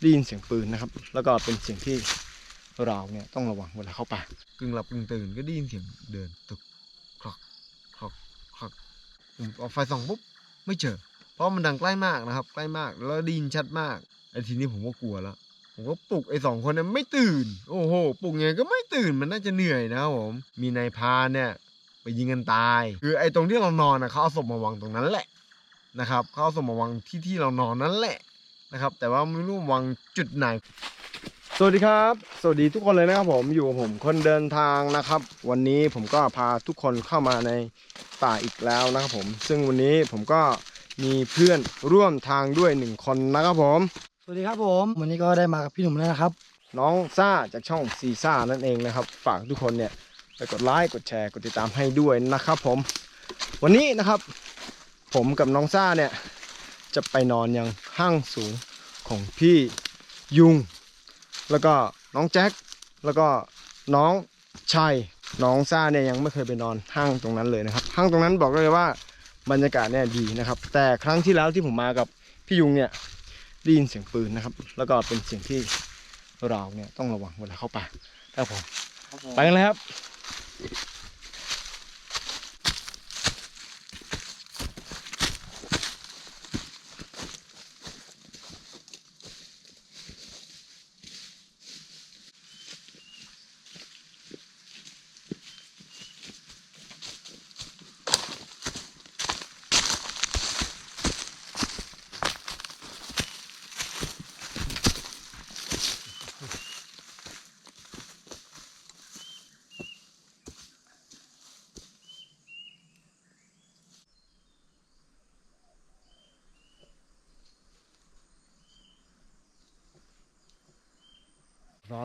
ได้ยินเสียงปืนนะครับ แล้วก็เป็นเสียงที่เราเนี่ยต้องระวังเวลาเข้าป่ากึ่งหลับกึ่งตื่นก็ได้ยินเสียงเดินตึกคลอกคลอกคลอกผมเอาไฟส่องปุ๊บไม่เจอ เพราะมันดังใกล้มากนะครับ ใกล้มากแล้วได้ยินชัดมากไอ้ทีนี้ผมก็กลัวแล้วผมก็ปลุกไอ้สองคนนั้นไม่ตื่น โอ้โหปลุกไงก็ไม่ตื่นมันน่าจะเหนื่อยนะครับผมมีนายพานเนี่ยไปยิงกันตาย คือไอ้ตรงที่เรานอนนะเขาเอาศพมาวางตรงนั้นแหละนะครับเขาเอาศพมาวางที่ที่เรานอนนั่นแหละ นะครับ แต่ว่าไม่รู้วางจุดไหน สวัสดีครับ สวัสดีทุกคนเลยนะครับผมอยู่กับผมคนเดินทางนะครับ วันนี้ผมก็พาทุกคนเข้ามาในป่าอีกแล้วนะครับผม ซึ่งวันนี้ผมก็มีเพื่อนร่วมทางด้วยหนึ่งคนนะครับผม สวัสดีครับผม วันนี้ก็ได้มากับพี่หนุ่มแล้วนะครับ น้องซ่าจากช่องซีซ่านั่นเองนะครับ ฝากทุกคนเนี่ยไปกดไลค์กดแชร์กดติดตามให้ด้วยนะครับผม วันนี้นะครับ ผมกับน้องซ่าเนี่ย จะไปนอนยังห้างสูง ของพี่ยุง แล้วก็น้องแจ็คแล้วก็น้องชัยน้องซ่าเนี่ยยังไม่เคยไปนอนห้างตรงนั้นเลยนะครับห้างตรงนั้นบอกได้เลยว่าบรรยากาศเนี่ยดีนะครับ แต่ครั้งที่แล้วที่ผมมากับพี่ยุงเนี่ยได้ยินเสียงปืนนะครับ แล้วก็เป็นเสียงที่เราเนี่ยต้องระวังเวลาเข้าป่าครับผมไปกันเลยครับ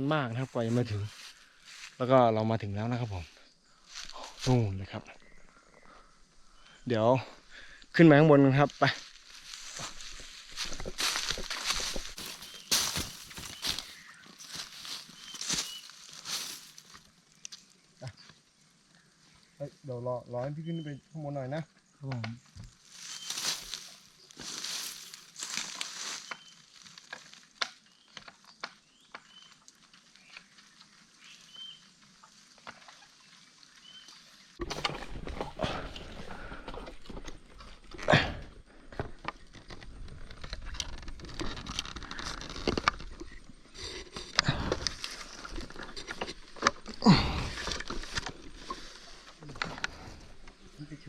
อนมากนะครับกว่าจะมาถึง แล้วก็เรามาถึงแล้วนะครับผมนู่นเลยครับ เดี๋ยวขึ้นมาข้างบนกันครับ ไปเฮ้ยเดี๋ยวรอรอให้พี่ขึ้นไปข้างบนหน่อยนะครับผม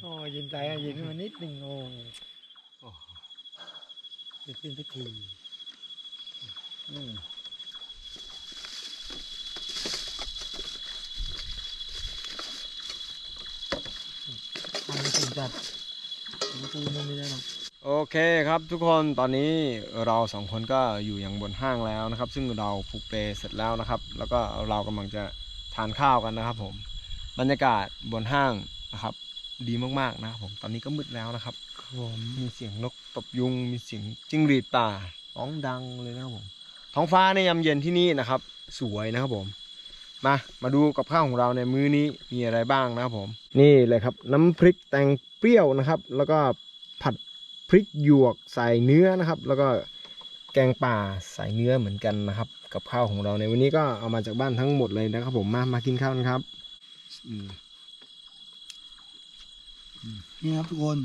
โอ้เย็นใจอะเย็นขึ้นมานิดหนึ่งโอ้เดี๋ยวขึ้นสักทีอืมทำไม่ถึงจัดถึงตูนไม่ได้หรอกโอเคครับทุกคนตอนนี้เราสองคนก็อยู่อย่างบนห้างแล้วนะครับ ซึ่งเราผูกเปลเสร็จแล้วนะครับ แล้วก็เรากำลังจะทานข้าวกันนะครับผม บรรยากาศบนห้างนะครับ ดีมากๆนะครับผมตอนนี้ก็มืดแล้วนะครับครับผมมีเสียงนกตบยุง มีเสียงจิ้งหรีดป่าร้องดังเลยนะครับผมท้องฟ้าในยามเย็นที่นี่นะครับ สวยนะครับผม มามาดูกับข้าวของเราในมื้อนี้มีอะไรบ้างนะครับผม นี่เลยครับ น้ำพริกแตงเปรี้ยวนะครับ แล้วก็ผัดพริกหยวกใส่เนื้อนะครับ แล้วก็แกงป่าใส่เนื้อเหมือนกันนะครับ กับข้าวของเราในวันนี้ก็เอามาจากบ้านทั้งหมดเลยนะครับ ผมมามากินข้าวกันครับอืม นี่ครับทุกคน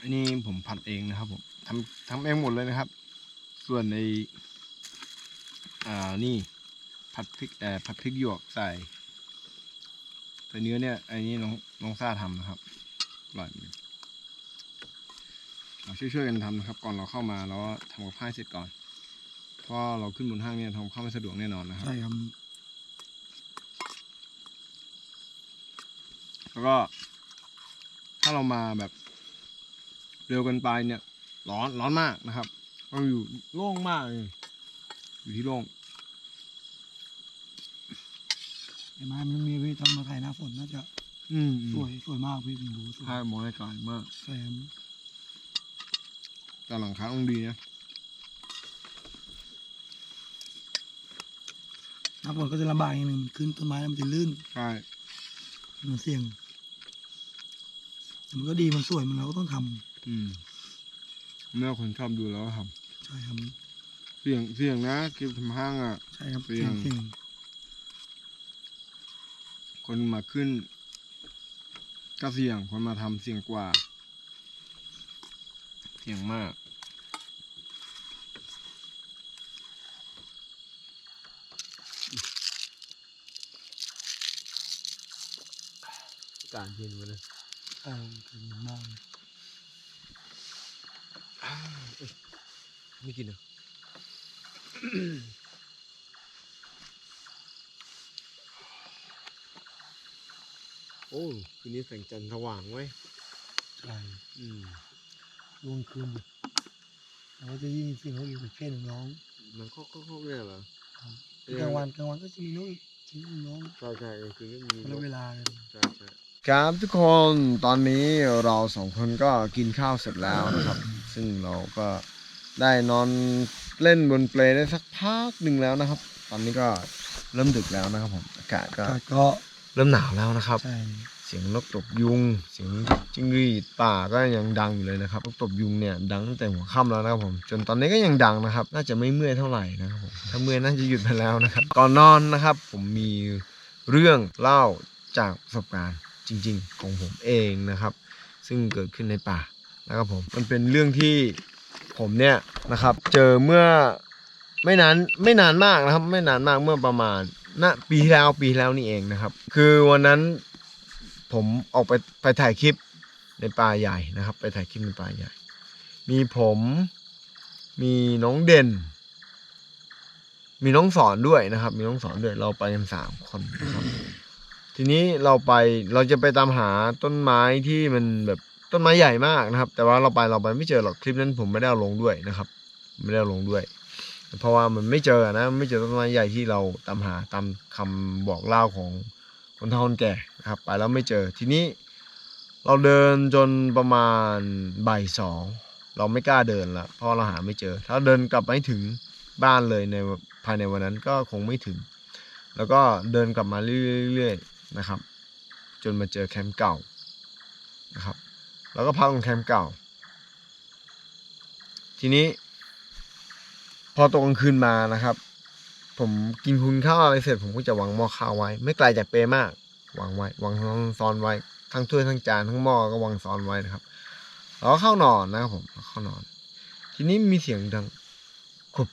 อันนี้ผมผัดเองนะครับผมทำทำเองหมดเลยนะครับ ส่วนในอ่านี่ผัดพริกเอ่ผัดพริกหยวกใส่แต่เนื้อเนี่ยอันนี้น้องน้องซ่าทำนะครับอร่อยดีเราช่วยๆกันทำนะครับ ก่อนเราเข้ามาเราทำกับข้าวเสร็จก่อนเพราะเราขึ้นบนห้างเนี่ยทำข้าวไม่สะดวกแน่นอนนะครับใช่ครับ แล้วก็ ถ้าเรามาแบบ เร็วเกันไปเนี่ย ร้อนร้อนมากนะครับเราอยู่โล่งมากเลยอยู่ที่โล่งไอ้ไม้มันมีพี่ทำมาถ่ายหน้าฝนน่าจะอืมสวยสวยมากพี่ผมดูสวยถ้ามองไกลๆมากแซมแต่หลังคาต้องดีนะหน้าฝนก็จะลำบากอย่างหนึ่งขึ้นต้นไม้แล้วมันจะลื่นใช่มันเสี่ยงแต่ มันก็ดีมันสวยมันเราก็ต้องทำอืมเมื่อคนชอบดูแล้วก็ทใช่ครับำเสี่ยงเสี่ยงนะคือทำห้างอะ ใช่ครับเสี่เสี่ยยงงเสี่ยงคนมาขึ้น ก็เสี่ยงคนมาทำเสี่ยงกว่า เสี่ยงมาก การเย็นมาเลย ใช่ถึงมากเลยไม่กินเหรอโอ้คืนนี้แสงจันทร์สว่างไว้ยใช่อืมลงคืนเราก็จะยินเสียงนกอีกประเภทหนึ่งร้องมันก็ก็ก็เนี่ยเหรอครับเออกลางวันกลางวันก็จะมีนกอีกชิ้นหนึ่งร้องใช่ใช่กลางคืนก็มีคนละเวลากันใช่ใช่ ครับทุกคนตอนนี้เราสองคนก็กินข้าวเสร็จแล้วนะครับ ซึ่งเราก็ได้นอนเล่นบนเปลได้สักพักหนึ่งแล้วนะครับ ตอนนี้ก็เริ่มดึกแล้วนะครับผมอากาศก็อากาศก็เริ่มหนาวแล้วนะครับ ใช่เสียงนกตบยุง เสียงจิ้งหรีดป่าก็ยังดังอยู่เลยนะครับนกตบยุงเนี่ยดังตั้งแต่หัวค่ำแล้วนะครับผมจนตอนนี้ก็ยังดังนะครับ น่าจะไม่เมื่อยเท่าไหร่นะครับผมถ้าเมื่อยน่าจะหยุดไปแล้วนะครับก่อนนอนนะครับ ผมมีเรื่องเล่าจากประสบการณ์ จริง ๆ ของผมเองนะครับ ซึ่งเกิดขึ้นในป่านะครับผมมันเป็นเรื่องที่ผมเนี่ยนะครับเจอเมื่อไม่นานไม่นานมากนะครับ ไม่นานมากเมื่อประมาณณปีที่แล้วปีที่แล้วนี่เองนะครับ คือวันนั้นผมออกไปไปถ่ายคลิปในป่าใหญ่นะครับ ไปถ่ายคลิปในป่าใหญ่ มีผมมีน้องเด่น มีน้องสอนด้วยนะครับ มีน้องสอนด้วยเราไปกันสามคนนะครับ ทีนี้เราไปเราจะไปตามหาต้นไม้ที่มันแบบต้นไม้ใหญ่มากนะครับ แต่ว่าเราไปเราไปไม่เจอหรอกคลิปนั้นผมไม่ได้เอาลงด้วยนะครับ ไม่ได้เอาลงด้วย เพราะว่ามันไม่เจอนะไม่เจอต้นไม้ใหญ่ที่เราตามหาตามคำบอกเล่าของคนเฒ่าคนแก่นะครับ ไปแล้วไม่เจอทีนี้เราเดินจนประมาณบ่ายสองเราไม่กล้าเดินละเพราะเราหาไม่เจอ ถ้าเดินกลับไม่ถึงบ้านเลยในภายในวันนั้นก็คงไม่ถึง แล้วก็เดินกลับมาเรื่อย นะครับ จนมาเจอแคมป์เก่านะครับ แล้วก็พักตรงแคมป์เก่า ทีนี้ พอตกกลางคืนมานะครับ ผมกินคุณข้าวอะไรเสร็จ ผมก็จะวางหม้อข้าวไว้ ไม่ไกลจากเปมากวางไว้วางซ้อนไว้ ทั้งถ้วยทั้งจานทั้งหม้อก็วางซ้อนไว้นะครับแล้วเข้านอนนะครับผมเข้านอน ทีนี้มีเสียงดังครุบ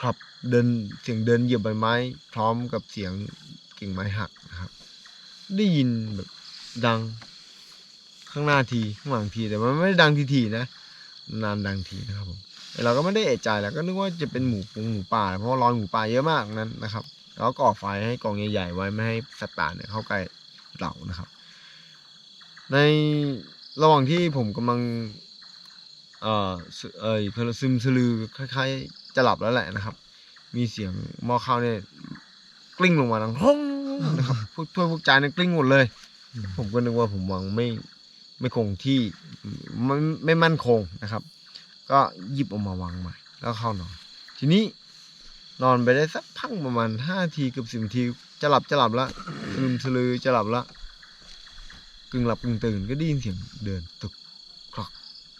ครับเดินเสียงเดินเหยียบใบไม้ พร้อมกับเสียงกิ่งไม้หักนะครับ ได้ยินแบบดังข้างหน้าทีข้างหลังทีแต่มันไม่ได้ดังทีๆนะนานดังทีนะครับผมเราก็ไม่ได้เอะใจแล้วก็นึกว่าจะเป็นหมูปงหมูป่า เพราะรอยหมูป่าเยอะมากนั้นนะครับแล้วก่อไฟให้กองใหญ่ๆไว้ไม่ให้สัตว์ป่าเนี่ยเข้าใกล้เรานะครับ ในระหว่างที่ผมกำลังเอ่อเอ่ยซึมสลือคล้ายๆจะหลับแล้วแหละนะครับ มีเสียงหม้อข้าวเนี่ย กลิ้งลงมาดังห้องนะครับพวกถ้วยพวกจานเนี่ยกลิ้งหมดเลย ผมก็นึกว่าผมวางไม่ไม่คงที่ไม่ไม่มั่นคงนะครับ ก็หยิบออกมาวางใหม่ แล้วเข้านอนทีนี้นอนไปได้สักพักประมาณห้าทีเกือบสิบทีจะหลับจะหลับละสลืมสลือจะหลับละกึ่งหลับกึ่งตื่นก็ได้ยินเสียงเดินตึกคลอก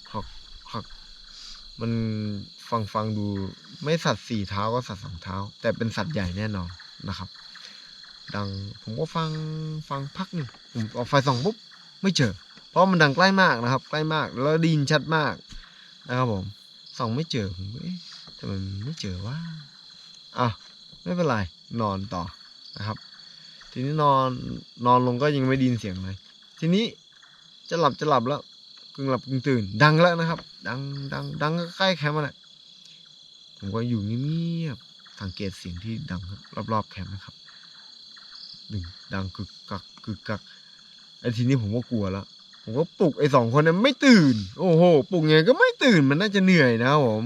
คลอกคลอกมันฟังฟังดูไม่สัตว์สี่เท้าก็สัตว์สองเท้า แต่เป็นสัตว์ใหญ่แน่นอน นะครับ ดังผมก็ฟังฟังพักหนึ่งผมเอาไฟส่องปุ๊บไม่เจอ เพราะมันดังใกล้มากนะครับ ใกล้มากแล้วดินชัดมากนะครับผมส่องไม่เจอผมเอ๊ะทำไมมันไม่เจอว่าอะไม่เป็นไรนอนต่อนะครับ ทีนี้นอนนอนลงก็ยังไม่ดินเสียงเลยทีนี้จะหลับจะหลับแล้วกึ่งหลับกึ่งตื่น ดังแล้วนะครับ ดังดังดังใกล้แคมป์มันแหละผมก็อยู่เงียบ สังเกตเสียงที่ดังรอบๆแคมป์นะครับดึงดังกึกกักกึกกักไอ้ทีนี้ผมก็กลัวแล้วผมก็ปลุกไอ้สองคนนั้นไม่ตื่น โอ้โหปลุกไงก็ไม่ตื่นมันน่าจะเหนื่อยนะครับผม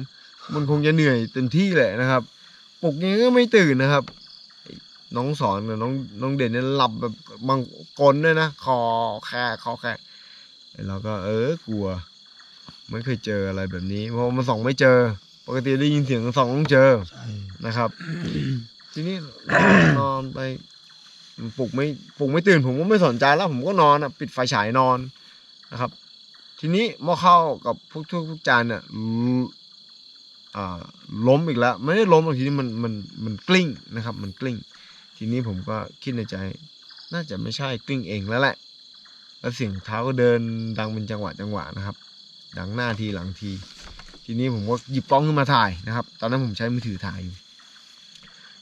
มันคงจะเหนื่อยเต็มที่แหละนะครับปลุกไงก็ไม่ตื่นนะครับ น้องสอนกับน้องน้องเด่นเนี่ยหลับแบบบางกลด้วยนะคอแค่คอแค่เราก็เออกลัว ไม่เคยเจออะไรแบบนี้เพราะมันส่องไม่เจอ ปกติได้ยินเสียงส่องต้องเจอใช่นะครับ ทีนี้นอนนอนไปปลุกไม่ปลุกไม่ตื่นผมก็ไม่สนใจแล้ว ผมก็นอนอะปิดไฟฉายนอนนะครับ ทีนี้หม้อข้าวกับพวกทุกทุกจานเนี่ยลอ่าล้มอีกแล้ว ไม่ได้ล้มหรอกทีนี้มันมันมันกลิ้งนะครับ มันกลิ้ง ทีนี้ผมก็คิดในใจ น่าจะไม่ใช่กลิ้งเองแล้วแหละ แล้วเสียงเท้าก็เดินดังเป็นจังหวะจังหวะนะครับ ดังหน้าทีหลังที ทีนี้ผมก็หยิบกล้องขึ้นมาถ่ายนะครับ ตอนนั้นผมใช้มือถือถ่ายอยู่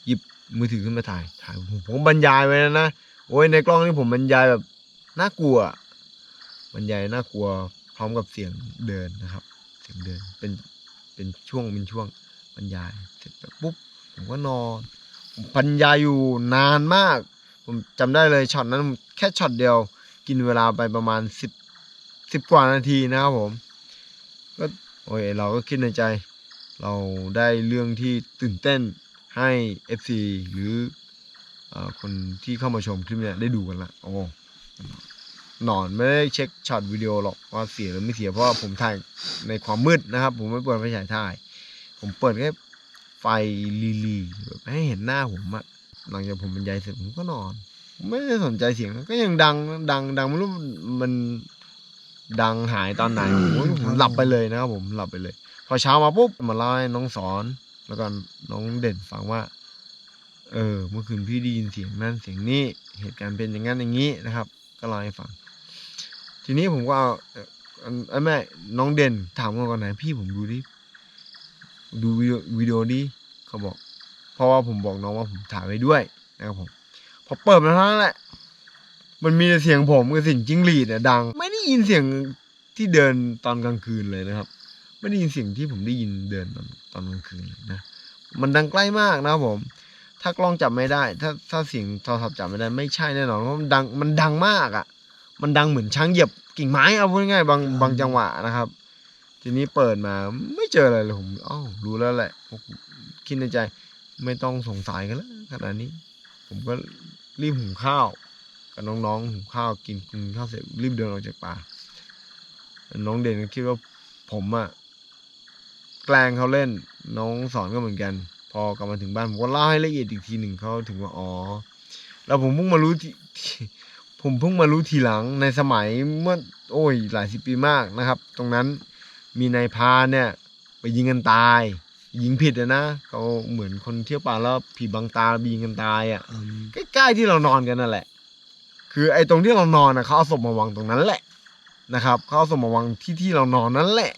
หยิบมือถือขึ้นมาถ่าย ถ่ายผมผมบรรยายไว้แล้วนะ โอ้ยในกล้องนี่ผมบรรยายแบบน่ากลัว บรรยายน่ากลัว พร้อมกับเสียงเดินนะครับ เสียงเดิน เป็น เป็นช่วง เป็นช่วงบรรยาย เสร็จแล้วปุ๊บ ผมก็นอนผมบรรยายอยู่นานมาก ผมจำได้เลยช็อตนั้นแค่ช็อตเดียว กินเวลาไปประมาณสิบสิบกว่านาทีนะครับผม ก็ โอ้ยเราก็คิดในใจ เราได้เรื่องที่ตื่นเต้นให้ FC หรืออคนที่เข้ามาชมคลิปเนี้ยได้ดูกันละโอ้หนอนไม่ได้เช็คช็อตวิดีโอหรอกว่าเสียหรือไม่เสียเพราะาผมถ่ายในความมืดนะครับ ผมไม่เปิดไฟฉายถ่าย ผมเปิดแค่ไฟลีลีแบบให้เห็นหน้าผมอะหลังจากผมบรรยายเสร็จผมก็นอน ไม่ได้สนใจเสียงก็ยังดังดังดังไม่รู้มัน ดังหายตอนไหนผมผมหลับไปเลยนะครับผมหลับไปเลย พอเช้ามาปุ๊บมาเล่าให้น้องสอน แล้วก็น้องเด่นฟังว่า เออ เมื่อคืนพี่ได้ยินเสียงนั่นเสียงนี้เหตุการณ์เป็นอย่างนั้นอย่างนี้นะครับ ก็เล่าให้ฟัง ทีนี้ผมก็เอาเอ่อเอ้ยแม่น้องเด่นถามกันก่อนไหนพี่ผมดูดิดูวิดีโอวิดีโอดิเขาบอก เพราะว่าผมบอกน้องว่าผมถ่ายไว้ด้วยนะครับผมพอเปิดมาเท่านั้นแหละ มันมีแต่เสียงผมกับเสียงจิ้งหรีดเนี่ยดัง ไม่ได้ยินเสียงที่เดินตอนกลางคืนเลยนะครับ ไม่ได้ยินเสียงที่ผมได้ยินเดินตอนตอนกลางคืนเลยนะ มันดังใกล้มากนะครับผม ถ้ากล้องจับไม่ได้ ถ้าถ้าเสียงโทรศัพท์จับไม่ได้ไม่ใช่แน่นอนเพราะมันดังมันดังมากอะ่ะมันดังเหมือนช้างเหยียบกิ่งไม้เอาพูดง่ายๆบางบางจังหวะนะครับ ทีนี้เปิดมาไม่เจออะไรเลยผมอ้าวรู้แล้วแหละผมคิดในใจ ไม่ต้องสงสัยกันแล้วขนาดนี้ ผมก็รีบหุงข้าว กับน้องๆหุงข้าวกินกินข้าวเสร็จรีบเดินออกจากป่า น้องเด่นก็คิดว่าผมอะแกล้งเขาเล่น น้องสอนก็เหมือนกัน พอกลับมาถึงบ้านผมก็เล่าให้ละเอียดอีกทีหนึ่งเขาถึงว่าอ๋อแล้วผมเพิ่งมารู้ทีที่ผมเพิ่งมารู้ทีหลังในสมัยเมื่อ โอ้ยหลายสิบปีมากนะครับ ตรงนั้นมีนายพรานเนี่ย ไปยิงกันตายยิงผิดอะนะเขาเหมือนคนเที่ยวป่าแล้วผีบังตาไปยิงกันตายอะอืมใกล้ๆที่เรานอนกันนั่นแหละ คือไอ้ตรงที่เรานอนนะเขาเอาศพมาวางตรงนั้นแหละนะครับเขาเอาศพมาวางที่ที่เรานอนนั่นแหละ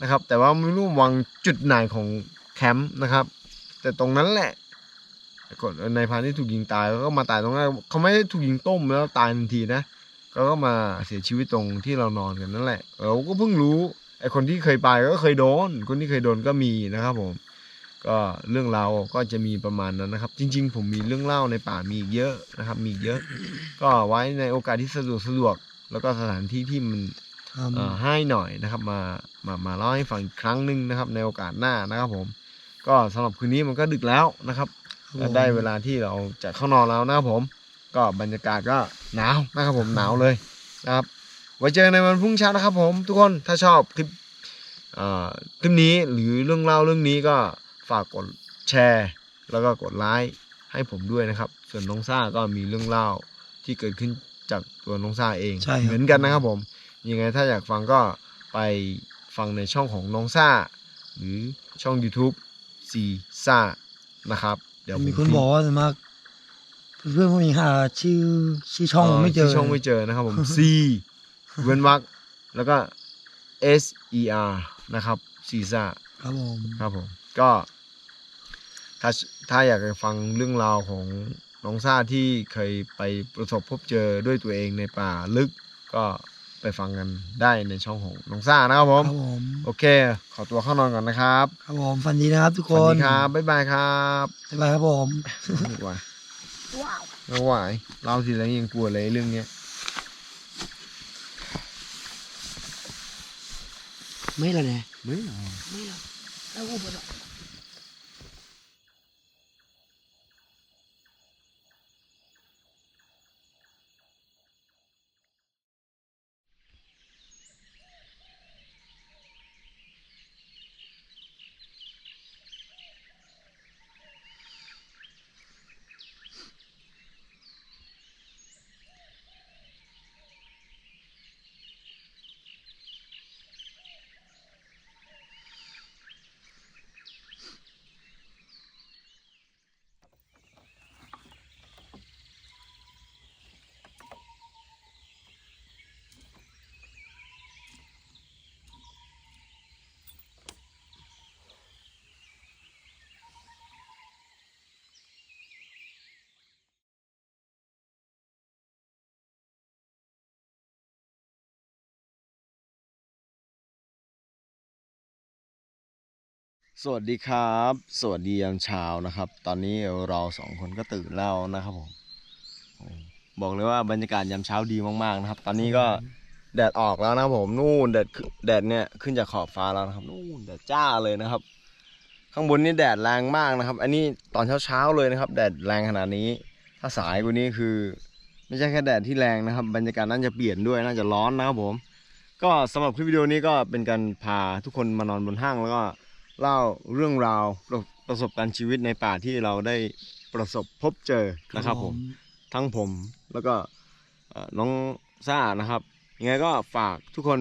นะครับ แต่ว่าไม่รู้วางจุดไหนของแคมป์นะครับ แต่ตรงนั้นแหละกดในพานที่ถูกยิงตายแล้วก็มาตายตรงนั้นเขาไม่ได้ถูกยิงต้มแล้วตายทันทีนะเขาก็มาเสียชีวิตตรงที่เรานอนกันนั่นแหละเราก็เพิ่งรู้ไอ้คนที่เคยไปก็เคยโดน คนที่เคยโดนก็มีนะครับผม ก็เรื่องราวก็จะมีประมาณนั้นนะครับ จริง ๆ ผมมีเรื่องเล่าในป่ามีอีกเยอะนะครับ มีอีกเยอะ ก็ไว้ในโอกาสที่สะดวกสะดวก แล้วก็สถานที่ที่มันทำเอ่อให้หน่อยนะครับ มามามาเล่าให้ฟังอีกครั้งหนึ่งนะครับ ในโอกาสหน้านะครับผม ก็สำหรับคืนนี้มันก็ดึกแล้วนะครับก็ได้เวลาที่เราจะเข้านอนแล้วนะครับผม ก็บรรยากาศก็หนาวนะครับผมหนาวเลยนะครับไว้เจอกันในวันพรุ่งนี้เช้านะครับผม ทุกคนถ้าชอบคลิปเอ่อคลิปนี้หรือเรื่องเล่าเรื่องนี้ก็ ฝากกดแชร์ แล้วก็กดไลค์ให้ผมด้วยนะครับ ส่วนน้องซ่าก็มีเรื่องเล่าที่เกิดขึ้นจากตัวน้องซ่าเองใช่ครับเหมือนกันนะครับผมยังไงถ้าอยากฟังก็ไปฟังในช่องของน้องซ่า หรือช่อง YouTube ซีซ่านะครับ เดี๋ยวผมีมคนทิ้งบอกว่าส่วนมากเพื่อนผู้หญิงหาชื่อชื่อช่องไม่เจอที่ช่องไม่เจอนะครับผม C เว้นวรรคแล้วก็ S E R นะครับซีซ่าครับผมครับผมก็ ถ้าถ้าอยากจะฟังเรื่องราวของน้องซ่าที่เคยไปประสบพบเจอด้วยตัวเองในป่าลึกก็ไปฟังกันได้ในช่องของน้องซ่านะครับผมครับผมโอเค ขอตัวเข้านอนก่อนนะครับครับผมฝันดีนะครับทุกสควัสนดีครับบ๊ายบายครับบ๊ายบายครับผมไม่ไหวไม่ไหวเล่าทีไรยังกลัวเลยเรื่องเนี้ยไม่ละเนี่ย ไม่เอาไม่ละแล้วกูบอก สวัสดีครับ สวัสดียามเช้านะครับ ตอนนี้เราสองคนก็ตื่นแล้วนะครับผมบอกเลยว่าบรรยากาศยามเช้าดีมากๆนะครับ ตอนนี้ก็แดดออกแล้วนะครับผมนู่นแดดแดดเนี่ยขึ้นจากขอบฟ้าแล้วนะครับนู่นแดดจ้าเลยนะครับ ข้างบนนี่แดดแรงมากนะครับ อันนี้ตอนเช้าๆเลยนะครับ แดดแรงขนาดนี้ ถ้าสายกว่านี้คือ ไม่ใช่แค่แดดที่แรงนะครับ บรรยากาศน่าจะเปลี่ยนด้วยน่าจะร้อนนะครับผม ก็สำหรับคลิปวิดีโอนี้ก็เป็นการพาทุกคนมานอนบนห้างแล้วก็ เล่าเรื่องราวประประสบการณ์ชีวิตในป่าที่เราได้ประสบพบเจอนะครับผม ทั้งผมแล้วก็เอ่อน้องซ่านะครับ ยังไงก็ฝากทุกคน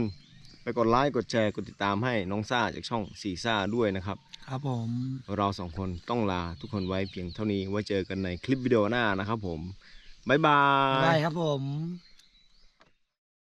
ไปกดไลค์กดแชร์กดติดตามให้น้องซ่าจากช่องสีซ่าด้วยนะครับ ครับผม เราสองคนต้องลาทุกคนไว้เพียงเท่านี้ไว้เจอกันในคลิปวิดีโอหน้านะครับผม บ๊ายบาได้ยครับผม